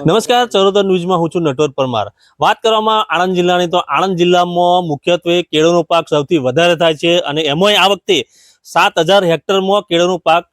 નમસ્કાર ચરોતર ન્યૂઝમાં હું છું નટવર પરમાર. વાત કરવામાં આણંદ જિલ્લાની તો આણંદ જિલ્લામાં મુખ્યત્વે કેળોનો પાક સૌથી વધારે થાય છે અને એમાંય આ વખતે સાત હજાર હેક્ટરમાં કેળોનો પાક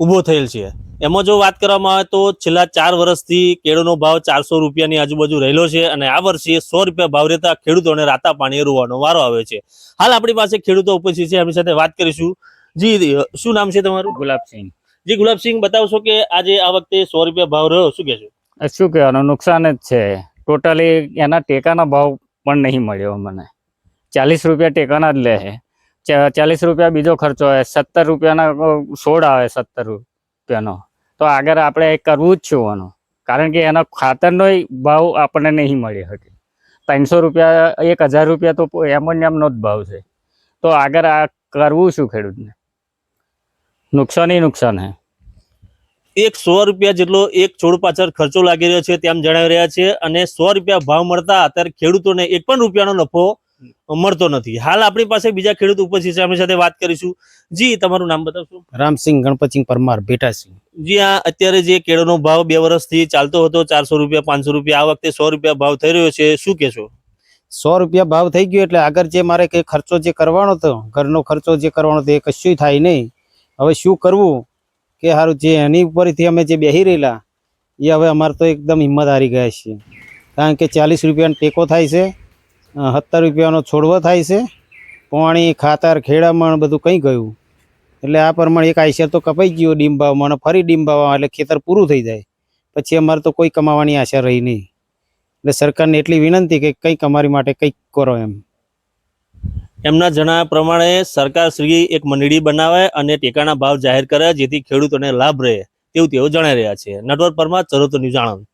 ઊભો થયેલ છે. એમાં જો વાત કરવામાં આવે તો છેલ્લા ચાર વર્ષથી કેળોનો ભાવ ચારસો રૂપિયાની આજુબાજુ રહેલો છે અને આ વર્ષે સો રૂપિયા ભાવ રહેતા ખેડૂતોને રાતા પાણીએ રોવાનો વારો આવે છે. હાલ આપણી પાસે ખેડૂતો ઉપસ્થિત છે એમની સાથે વાત કરીશું. જી શું નામ છે તમારું? ગુલાબસિંહ. જી ગુલાબસિંહ બતાવશો કે આજે આ વખતે સો રૂપિયા ભાવ રહ્યો શું કહેશો? શું કહેવાનું? નુકસાન જ છે. ટોટલી એના ટેકાના ભાવ પણ નહીં મળ્યો મને. ચાલીસ રૂપિયા ટેકાના જ લે છે. ચાલીસ રૂપિયા બીજો ખર્ચો આવે. સત્તર રૂપિયાના સોળ આવે સત્તર રૂપિયાનો. તો આગળ આપણે કરવું જ છું કારણ કે એનો ખાતરનો ભાવ આપણને નહીં મળી શકે ત્રણસો રૂપિયા, એક હજાર રૂપિયા તો એમોનિયમનો જ ભાવ છે. તો આગળ આ કરવું શું ખેડૂતને? નુકસાન નુકસાન હે. એક સો રૂપિયા જેટલો એક છોડ પાછળ ખર્ચો લાગી રહ્યો છે તેમ જણાવી રહ્યા છે. અને સો રૂપિયા ભાવ મળતા અત્યારે ખેડૂતોને એક પણ રૂપિયાનો નફો મળતો નથી. હાલ આપણી પાસે બીજા ખેડૂત ઉપસ્થિત છે. એમની સાથે વાત કરીશું. જી તમારું નામ બતાવશો? રામસિંહ ગણપતસિંહ પરમાર બેટાસિંહ જી આ અત્યારે જે કેળોનો ભાવ બે વર્ષથી ચાલતો હતો ચારસો રૂપિયા પાંચસો રૂપિયા આ વખતે સો રૂપિયા ભાવ થઈ રહ્યો છે. શું કહેશો? સો રૂપિયા ભાવ થઈ ગયો એટલે આગળ જે મારે કઈ ખર્ચો જે કરવાનો હતો ઘરનો ખર્ચો જે કરવાનો હતો એ કશું થાય નહીં. હવે શું કરવું? કે સારું જે એની ઉપરથી અમે જે બેસી રહેલા, એ હવે અમારે તો એકદમ હિંમત હારી ગયા છે કારણ કે ચાલીસ રૂપિયાનો ટેકો થાય છે સત્તર રૂપિયાનો છોડવો થાય છે, પાણી, ખાતર, ખેડામણ બધું કંઈ ગયું. એટલે આ પ્રમાણે એક આઈસર તો કપાઈ ગયો ડીમ ભાવમાં અને ફરી ડીમ એટલે ખેતર પૂરું થઈ જાય. પછી અમારે તો કોઈ કમાવાની આશા રહી નહીં. એટલે સરકારને એટલી વિનંતી કે કંઈક અમારી માટે કંઈક કરો એમ. એમના જણાવ્યા પ્રમાણે સરકાર શ્રી એક મંડળી બનાવે અને ટેકાના ભાવ જાહેર કરે જેથી ખેડૂતોને લાભ રહે તેવું તેઓ જણાવી રહ્યા છે. નટવર પરમાર ચરોતર ન્યૂઝ આણંદ